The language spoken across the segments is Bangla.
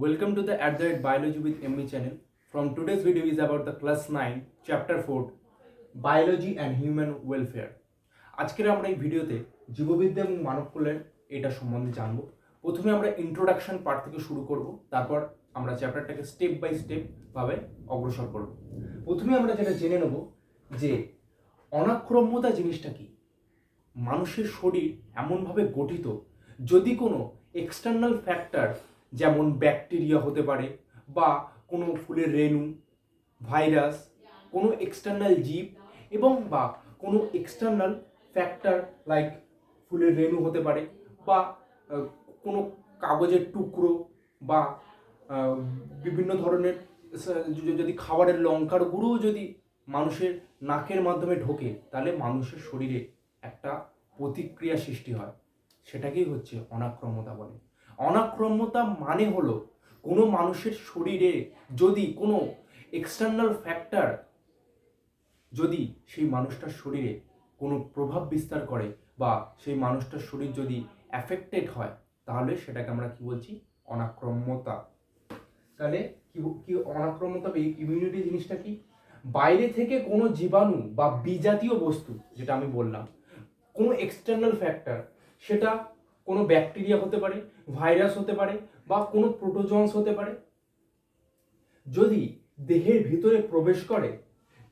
Welcome to the At the Rate Biology with MB channel. From today's video is about the class 9, chapter 4, Biology and Human Welfare. আজকের আমরা এই ভিডিওতে জীববিদ্যা এবং মানব কল্যাণ এটা সম্বন্ধে জানব প্রথমে আমরা ইন্ট্রোডাকশন পার্ট থেকে শুরু করব তারপর আমরা চ্যাপ্টারটাকে স্টেপ বাই স্টেপ ভাবে অগ্রসর করব প্রথমে আমরা যেটা জেনে নেব যে অনাক্রম্যতা জিনিসটা কি মানুষের শরীর এমনভাবে গঠিত যদি কোনো এক্সটার্নাল ফ্যাক্টর যেমন ব্যাকটেরিয়া হতে পারে বা কোনো ফুলের রেণু, ভাইরাস, কোনো এক্সটার্নাল জীব এবং বা কোনো এক্সটার্নাল ফ্যাক্টর লাইক ফুলের রেণু হতে পারে বা কোনো কাগজের টুকরো বা বিভিন্ন ধরনের যদি খাবারের লঙ্কার গুঁড়োও যদি মানুষের নাকের মাধ্যমে ঢোকে, তাহলে মানুষের শরীরে একটা প্রতিক্রিয়া সৃষ্টি হয়। সেটাকেই হচ্ছে অনাক্রম্যতা বলে। অনাক্রম্যতা মানে হলো কোনো মানুষের শরীরে যদি কোনো এক্সটার্নাল ফ্যাক্টর যদি সেই মানুষটার শরীরে কোনো প্রভাব বিস্তার করে বা সেই মানুষটার শরীর যদি অ্যাফেক্টেড হয়, তাহলে সেটাকে আমরা কি বলছি? অনাক্রম্যতা। তাহলে কি কি অনাক্রম্যতা ইমিউনিটি জিনিসটা কি? বাইরে থেকে কোনো জীবাণু বা বিজাতীয় বস্তু, যেটা আমি বললাম, কোনো এক্সটার্নাল ফ্যাক্টর সেটা কোনো ব্যাকটেরিয়া হতে পারে, ভাইরাস হতে পারে বা কোনো প্রোটোজন্স হতে পারে। যদি দেহের ভিতরে প্রবেশ করে,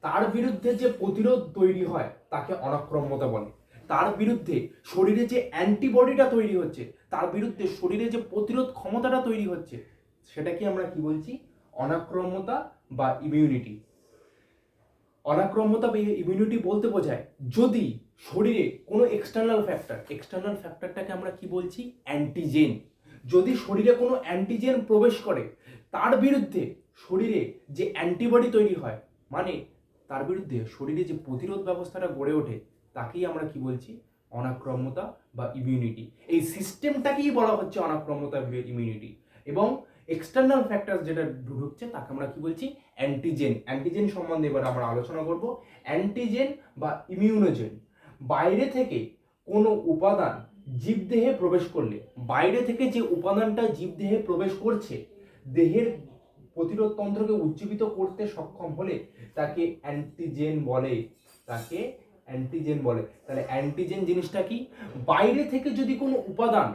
তার বিরুদ্ধে যে প্রতিরোধ তৈরি হয় তাকে অনাক্রম্যতা বলে। তার বিরুদ্ধে শরীরে যে অ্যান্টিবডিটা তৈরি হচ্ছে, তার বিরুদ্ধে শরীরে যে প্রতিরোধ ক্ষমতাটা তৈরি হচ্ছে সেটাকে আমরা কি বলছি? অনাক্রম্যতা বা ইমিউনিটি অনাক্রম্যতা বা ইমিউনিটি বলতে বোঝায় যদি শরীরে কোনো এক্সটার্নাল ফ্যাক্টর এক্সটার্নাল ফ্যাক্টরটাকে আমরা কি বলছি? অ্যান্টিজেন যদি শরীরে কোনো অ্যান্টিজেন প্রবেশ করে, তার বিরুদ্ধে শরীরে যে অ্যান্টিবডি তৈরি হয় মানে তার বিরুদ্ধে শরীরে যে প্রতিরোধ ব্যবস্থাটা গড়ে ওঠে, তাকেই আমরা কি বলছি? অনাক্রম্যতা বা ইমিউনিটি এই সিস্টেমটাকেই বলা হচ্ছে অনাক্রম্যতা ইমিউনিটি এবং এক্সটার্নাল ফ্যাক্টর যেটা ঢুকছে, তাকে আমরা কি বলছি? অ্যান্টিজেন অ্যান্টিজেন সম্বন্ধে এবার আমরা আলোচনা করব। অ্যান্টিজেন বা ইমিউনোজেন বাইরে থেকে কোনো উপাদান জীবদেহে প্রবেশ করলে, বাইরে থেকে যে উপাদানটা জীবদেহে প্রবেশ করছে, দেহের প্রতিরোধ তন্ত্রকে উজ্জীবিত করতে সক্ষম হলে তাকে অ্যান্টিজেন বলে। তাকে অ্যান্টিজেন বলে। তাহলে অ্যান্টিজেন জিনিসটা কি? বাইরে থেকে যদি কোনো উপাদান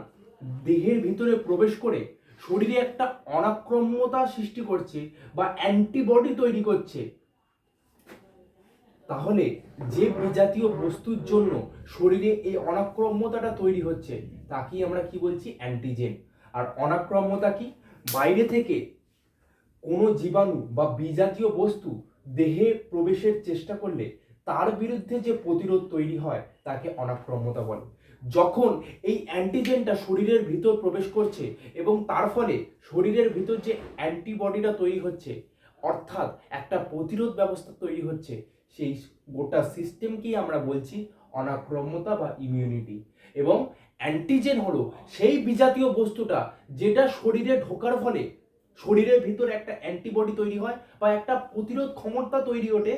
দেহের ভিতরে প্রবেশ করে, শরীরে একটা অনাক্রম্যতা সৃষ্টি করছে বা অ্যান্টিবডি তৈরি করছে তাহলে যে বিজাতীয় বস্তুর জন্য শরীরে এই অনাক্রম্যতাটা তৈরি হচ্ছে, তাকেই আমরা কি বলছি? অ্যান্টিজেন আর অনাক্রম্যতা কি? বাইরে থেকে কোনো জীবাণু বা বিজাতীয় বস্তু দেহে প্রবেশের চেষ্টা করলে তার বিরুদ্ধে যে প্রতিরোধ তৈরি হয়, তাকে অনাক্রম্যতা বলে। যখন এই অ্যান্টিজেনটা শরীরের ভিতর প্রবেশ করছে এবং তার ফলে শরীরের ভিতর যে অ্যান্টিবডিটা তৈরি হচ্ছে, অর্থাৎ একটা প্রতিরোধ ব্যবস্থা তৈরি হচ্ছে সেই গোটা সিস্টেমকেই আমরা বলছি অনাক্রম্যতা বা ইমিউনিটি এবং অ্যান্টিজেন হলো সেই বিজাতীয় বস্তুটা যেটা শরীরে ঢোকার ফলে শরীরের ভিতরে একটা অ্যান্টিবডি তৈরি হয় বা একটা প্রতিরোধ ক্ষমতা তৈরি ওঠে,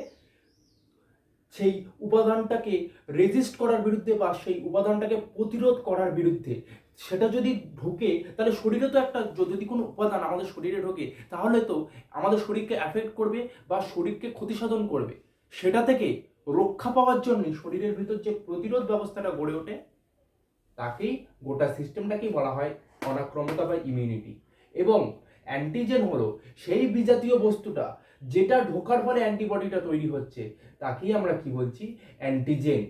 সেই উপাদানটাকে রেজিস্ট করার বিরুদ্ধে বা সেই উপাদানটাকে প্রতিরোধ করার বিরুদ্ধে সেটা যদি ঢোকে তাহলে শরীরে তো একটা যদি কোনো উপাদান আমাদের শরীরে ঢোকে তাহলে তো আমাদের শরীরকে অ্যাফেক্ট করবে বা শরীরকে ক্ষতিসাধন করবে। সেটা থেকে রক্ষা পাওয়ার জন্য শরীরের ভিতর যে প্রতিরোধ ব্যবস্থাটা গড়ে ওঠে, তাকেই গোটা সিস্টেমটাকেই বলা হয় অনাক্রমতা বা ইমিউনিটি এবং অ্যান্টিজেন হলো সেই বিজাতীয় বস্তুটা যেটা ঢোকার ফলে অ্যান্টিবডিটা তৈরি হচ্ছে, তাকেই আমরা কি বলছি? অ্যান্টিজেন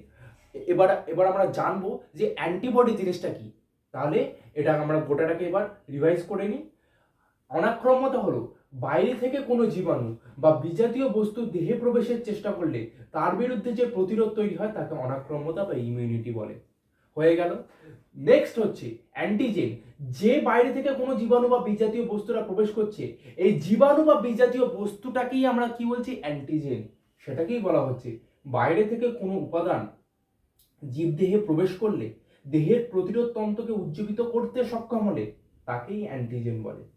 এবার এবার আমরা জানব যে অ্যান্টিবডি জিনিসটা কি। তাহলে এটা আমরা গোটাটাকে এবার রিভাইজ করে নিই। অনাক্রম্যতা হলো বাইরে থেকে কোনো জীবাণু বা বিজাতীয় বস্তু দেহে প্রবেশের চেষ্টা করলে তার বিরুদ্ধে যে প্রতিরোধ তৈরি হয় তাকে অনাক্রম্যতা বা ইমিউনিটি বলে। হয়ে গেল। নেক্সট হচ্ছে অ্যান্টিজেন যে বাইরে থেকে কোনো জীবাণু বা বিজাতীয় বস্তুরা প্রবেশ করছে, এই জীবাণু বা বিজাতীয় বস্তুটাকেই আমরা কি বলছি? অ্যান্টিজেন সেটাকেই বলা হচ্ছে। বাইরে থেকে কোনো উপাদান জীবদেহে প্রবেশ করলে, দেহের প্রতিরোধ তন্ত্রকে উজ্জীবিত করতে সক্ষম হলে তাকেই অ্যান্টিজেন বলে।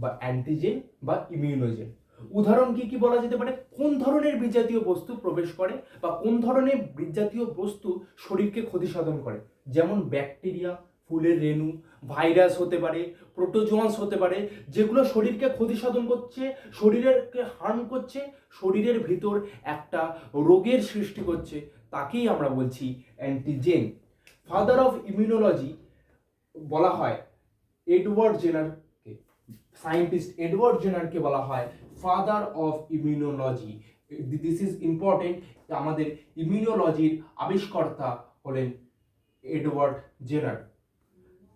বা অ্যান্টিজেন বা ইমিউনোজেন উদাহরণ কি কি বলা যেতে পারে? কোন ধরনের বিজাতীয় বস্তু প্রবেশ করে বা কোন ধরনের বিজাতীয় বস্তু শরীরকে ক্ষতি সাধন করে? যেমন ব্যাকটেরিয়া ফুলের রেণু ভাইরাস হতে পারে প্রোটোজোয়ান্স হতে পারে, যেগুলো শরীরকে ক্ষতি সাধন করছে শরীরেরকে হার্ম করছে, শরীরের ভিতর একটা রোগের সৃষ্টি করছে, তাকেই আমরা বলছি অ্যান্টিজেন ফাদার অফ ইমিউনোলজি বলা হয় এডওয়ার্ড জেনারকে সায়েন্টিস্ট এডওয়ার্ড জেনারকে বলা হয় father of immunology. This is important আমাদের ইমিউনোলজির আবিষ্কর্তা হলেন এডওয়ার্ড জেনার।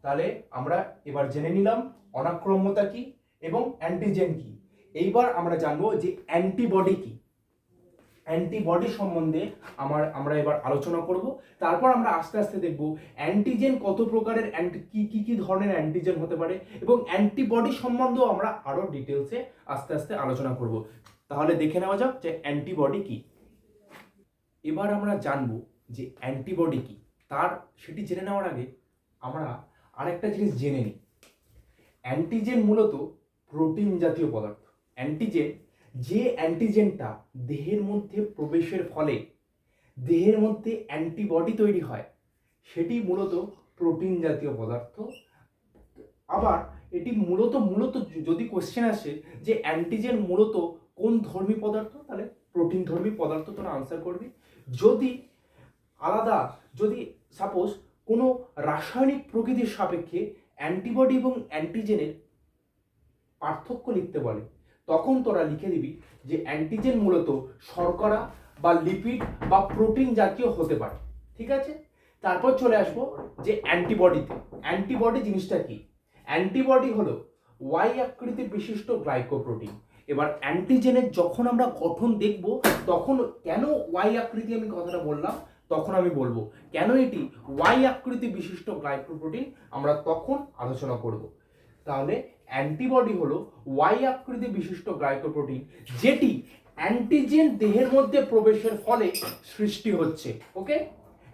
তাহলে আমরা এবার জেনে নিলাম অনাক্রম্যতা কি এবং অ্যান্টিজেন কি। এইবার আমরা জানব যে অ্যান্টিবডি কি। অ্যান্টিবডি সম্বন্ধে আমার, আমরা এবার আলোচনা করব। তারপর আমরা আস্তে আস্তে দেখব অ্যান্টিজেন কত প্রকারের অ্যান্টি কি কি কি ধরনের অ্যান্টিজেন হতে পারে এবং অ্যান্টিবডি সম্বন্ধেও আমরা আরও ডিটেলসে আস্তে আস্তে আলোচনা করব। তাহলে দেখে নেওয়া যাক যে অ্যান্টিবডি কি। এবার আমরা জানব যে অ্যান্টিবডি কি। তার, সেটি জেনে নেওয়ার আগে আমরা আরেকটা জিনিস জেনে নিই। অ্যান্টিজেন মূলত প্রোটিন জাতীয় পদার্থ। অ্যান্টিজেন যে অ্যান্টিজেনটা দেহের মধ্যে প্রবেশের ফলে দেহের মধ্যে অ্যান্টিবডি তৈরি হয়, সেটি মূলত প্রোটিন জাতীয় পদার্থ। আবার এটি মূলত মূলত যদি কোশ্চেন আসে যে অ্যান্টিজেন মূলত কোন ধর্মী পদার্থ, তাহলে প্রোটিন ধর্মী পদার্থ তোরা আনসার করবি। যদি আলাদা, যদি সাপোজ কোনো রাসায়নিক প্রকৃতির সাপেক্ষে অ্যান্টিবডি এবং অ্যান্টিজেনের পার্থক্য লিখতে বলে তখন তোরা লিখে দিবি যে অ্যান্টিজেন মূলত শর্করা বা লিপিড বা প্রোটিন জাতীয় হতে পারে। ঠিক আছে? তারপর চলে আসব যে অ্যান্টিবডিতে অ্যান্টিবডি জিনিসটা কি? অ্যান্টিবডি হলো ওয়াই আকৃতি বিশিষ্ট গ্লাইকোপ্রোটিন এবার অ্যান্টিজেনের যখন আমরা গঠন দেখব, তখন কেন ওয়াই আকৃতি আমি কথাটা বললাম, তখন আমি বলব, কেন এটি ওয়াই আকৃতি বিশিষ্ট গ্লাইকোপ্রোটিন আমরা তখন আলোচনা করব। তাহলে অ্যান্টিবডি হলো ওয়াই আকৃতি বিশিষ্ট গ্লাইকোপ্রোটিন, যেটি অ্যান্টিজেন দেহের মধ্যে প্রবেশের ফলে সৃষ্টি হচ্ছে ওকে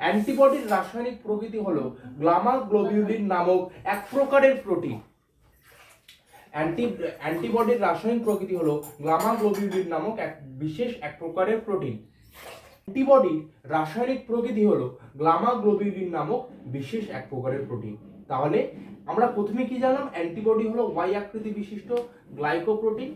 অ্যান্টিবডির রাসায়নিক প্রকৃতি হলো গ্লামাগ্লোবিউলিন নামক এক প্রকারের প্রোটিন। অ্যান্টি, অ্যান্টিবডির রাসায়নিক প্রকৃতি হলো গ্লামাগ্লোবিউলিন নামক এক বিশেষ এক প্রকারের প্রোটিন। অ্যান্টিবডির রাসায়নিক প্রকৃতি হলো গ্লামাগ্লোবিউলিন নামক বিশেষ এক প্রকারের প্রোটিন। তাহলে আমরা প্রথমে কি জানলাম? অ্যান্টিবডি হলো ওয়াই আকৃতি বিশিষ্ট গ্লাইকোপ্রোটিন।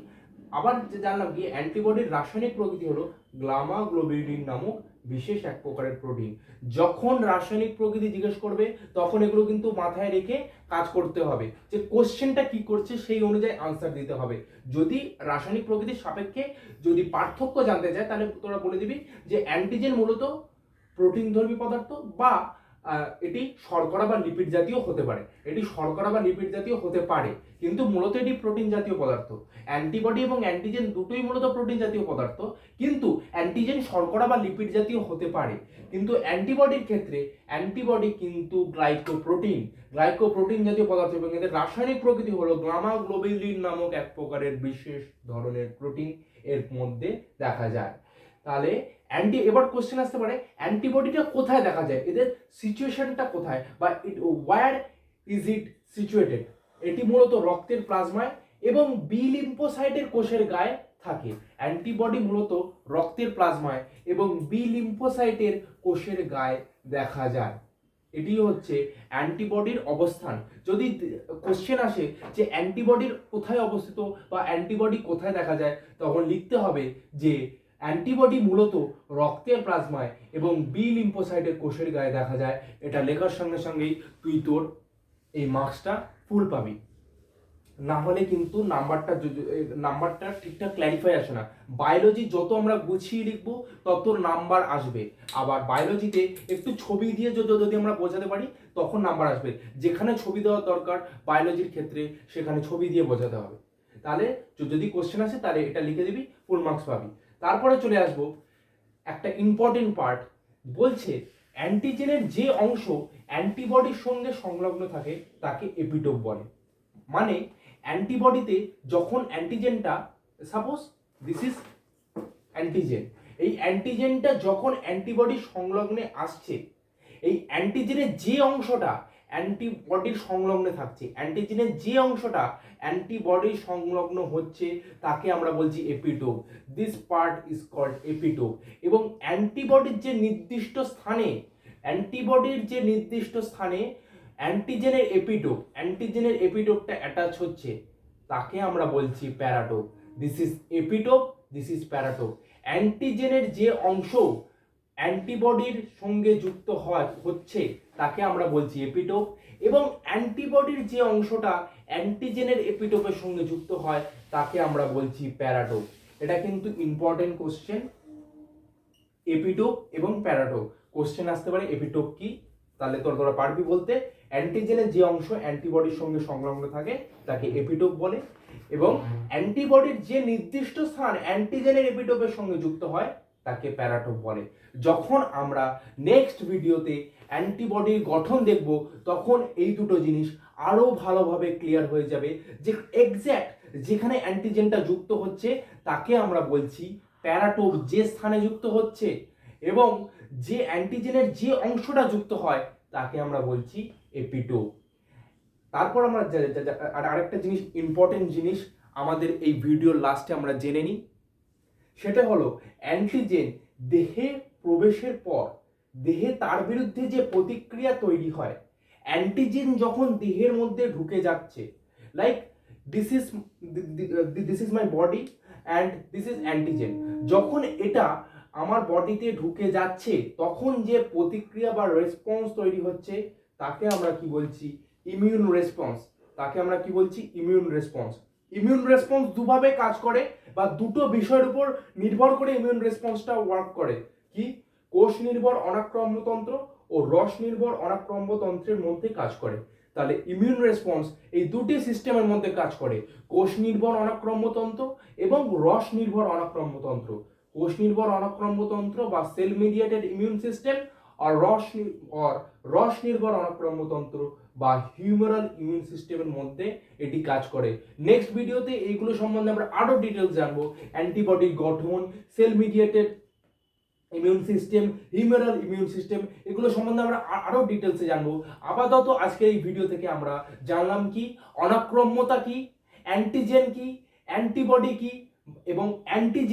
আবার যে জানলাম কি? অ্যান্টিবডির রাসায়নিক প্রকৃতি হলো গ্লামাগ্লোবিউলিন নামক বিশেষ এক প্রকারের প্রোটিন। যখন রাসায়নিক প্রকৃতি জিজ্ঞেস করবে, তখন এগুলো কিন্তু মাথায় রেখে কাজ করতে হবে। যে কোশ্চেনটা কি করছে, সেই অনুযায়ী আনসার দিতে হবে। যদি রাসায়নিক প্রকৃতির সাপেক্ষে যদি পার্থক্য জানতে চায়, তাহলে তোরা বলে দিবি যে অ্যান্টিজেন মূলত প্রোটিন ধর্মী পদার্থ বা এটি শর্করা বা লিপিড জাতীয় হতে পারে। এটি শর্করা বা লিপিড জাতীয় হতে পারে, কিন্তু মূলত এটি প্রোটিন জাতীয় পদার্থ। অ্যান্টিবডি এবং অ্যান্টিজেন দুটোই মূলত প্রোটিন জাতীয় পদার্থ, কিন্তু অ্যান্টিজেন শর্করা বা লিপিড জাতীয় হতে পারে। কিন্তু অ্যান্টিবডির ক্ষেত্রে অ্যান্টিবডি কিন্তু গ্লাইকোপ্রোটিন গ্লাইকোপ্রোটিন জাতীয় পদার্থ এবং এদের রাসায়নিক প্রকৃতি হলো গ্লামাগ্লোবিলিন নামক এক প্রকারের বিশেষ ধরনের প্রোটিন এর মধ্যে দেখা যায়। তাহলে অ্যান্টি এবার কোশ্চেন আসতে পারে অ্যান্টিবডিটা কোথায় দেখা যায়? এদের সিচুয়েশনটা কোথায়? বা it where is it situated এটি মূলত রক্তের প্লাজমায় এবং বি লিম্ফোসাইটের কোষের গায়ে থাকে। অ্যান্টিবডি মূলত রক্তের প্লাজমায় এবং বি লিম্ফোসাইটের কোষের গায়ে দেখা যায়। এটি হচ্ছে অ্যান্টিবডির অবস্থান। যদি কোশ্চেন আসে যে অ্যান্টিবডির কোথায় অবস্থিত বা অ্যান্টিবডি কোথায় দেখা যায়, তখন লিখতে হবে যে অ্যান্টিবডি মূলত রক্তের প্লাজমায় এবং বি লিম্ফোসাইটের কোষের গায়ে দেখা যায়। এটা লেখার সঙ্গে সঙ্গেই তুই তোর এই মার্কসটা ফুল পাবি। না হলে কিন্তু নাম্বারটা নাম্বারটা ঠিকঠাক ক্ল্যারিফাই আসে না। বায়োলজি যত আমরা গুছিয়ে লিখব, তত নাম্বার আসবে। আবার বায়োলজিতে একটু ছবি দিয়ে যদি আমরা বোঝাতে পারি, তখন নাম্বার আসবে। যেখানে ছবি দেওয়ার দরকার বায়োলজির ক্ষেত্রে সেখানে ছবি দিয়ে বোঝাতে হবে। তাহলে যদি কোশ্চেন আসে, তাহলে এটা লিখে দিবি ফুল মার্কস পাবি। তারপরে চলে আসব, একটা ইম্পর্টেন্ট পার্ট বলছে অ্যান্টিজেনের যে অংশ অ্যান্টিবডির সঙ্গে সংলগ্ন থাকে, তাকে এপিটোপ বলে। মানে অ্যান্টিবডিতে যখন অ্যান্টিজেনটা সাপোজ দিস ইজ অ্যান্টিজেন এই অ্যান্টিজেনটা যখন অ্যান্টিবডি সংলগ্নে আসছে, এই অ্যান্টিজেনের যে অংশটা অ্যান্টিবডির সংলগ্নে থাকছে। অ্যান্টিজেনের যে অংশটা অ্যান্টিবডি সংলগ্ন হচ্ছে, তাকে আমরা বলছি epitope. This part is called epitope. এবং অ্যান্টিবডির যে নির্দিষ্ট স্থানে, অ্যান্টিবডির যে নির্দিষ্ট স্থানে অ্যান্টিজেনের এপিটোপ, অ্যান্টিজেনের এপিটোপটা অ্যাটাচ হচ্ছে, তাকে আমরা বলছি paratope. This is epitope this is paratope. অ্যান্টিজেনের যে অংশ অ্যান্টিবডির সঙ্গে যুক্ত হয়, হচ্ছে তাকে আমরা বলছি এপিটোপ এবং অ্যান্টিবডির যে অংশটা অ্যান্টিজেনের এপিটোপের সঙ্গে যুক্ত হয়, তাকে আমরা বলছি প্যারাটোপ এটা কিন্তু ইম্পর্টেন্ট কোশ্চেন এপিটোপ এবং প্যারাটোপ কোশ্চেন আসতে পারে এপিটোপ কি? তাহলে তোর তোরা পারবি বলতে। অ্যান্টিজেনের যে অংশ অ্যান্টিবডির সঙ্গে সংলগ্ন থাকে, তাকে এপিটোপ বলে। এবং অ্যান্টিবডির যে নির্দিষ্ট স্থান অ্যান্টিজেনের এপিটোপের সঙ্গে যুক্ত হয়, তাকে প্যারাটোপ বলে। যখন আমরা নেক্সট ভিডিওতে অ্যান্টিবডির গঠন দেখব, তখন এই দুটো জিনিস আরও ভালোভাবে ক্লিয়ার হয়ে যাবে। যে এক্স্যাক্ট যেখানে অ্যান্টিজেনটা যুক্ত হচ্ছে, তাকে আমরা বলছি প্যারাটোপ যে স্থানে যুক্ত হচ্ছে এবং যে অ্যান্টিজেনের যে অংশটা যুক্ত হয়, তাকে আমরা বলছি এপিটোপ তারপর আমরা আর আরেকটা জিনিস ইম্পর্টেন্ট জিনিস আমাদের এই ভিডিওর লাস্টে আমরা জেনে নিই। সেটা হলো অ্যান্টিজেন দেহে প্রবেশের পর দেহে তার বিরুদ্ধে যে প্রতিক্রিয়া তৈরি হয় অ্যান্টিজেন যখন দেহের মধ্যে ঢুকে যাচ্ছে like this is this is my body and this is antigen যখন এটা আমার বডিতে ঢুকে যাচ্ছে, তখন যে প্রতিক্রিয়া বা রেসপন্স তৈরি হচ্ছে, তাকে আমরা কি বলছি? ইমিউন রেসপন্স তাকে আমরা কি বলছি? ইমিউন রেসপন্স ইমিউন রেসপন্স দুভাবে কাজ করে বা দুটো বিষয়ের উপর নির্ভর করে ইমিউন রেসপন্সটা ওয়ার্ক করে। কি? কোষ নির্ভর অনাক্রম্যতন্ত্র ও রস নির্ভর অনাক্রম্যতন্ত্রের মধ্যে কাজ করে। তাহলে ইমিউন রেসপন্স এই দুটি সিস্টেমের মধ্যে কাজ করে। কোষ নির্ভর অনাক্রম্যতন্ত্র এবং রস নির্ভর অনাক্রম্যতন্ত্র। কোষ নির্ভর অনাক্রম্যতন্ত্র বা সেল মিডিয়েটেড ইমিউন সিস্টেম আর রস আর রস নির্ভর অনাক্রম্যতন্ত্র বা হিউমারাল ইমিউন সিস্টেমের মধ্যে এটি কাজ করে। নেক্সট ভিডিওতে এইগুলো সম্বন্ধে আমরা আরও ডিটেলস জানব। অ্যান্টিবডির গঠন cell mediated immune system humoral immune system এগুলো সম্বন্ধে আমরা আরও ডিটেলসে জানব। আপাতত আজকের এই ভিডিও থেকে আমরা জানলাম কি, অনাক্রম্যতা কি অ্যান্টিজেন কি অ্যান্টিবডি কি এবং অ্যান্টিজেন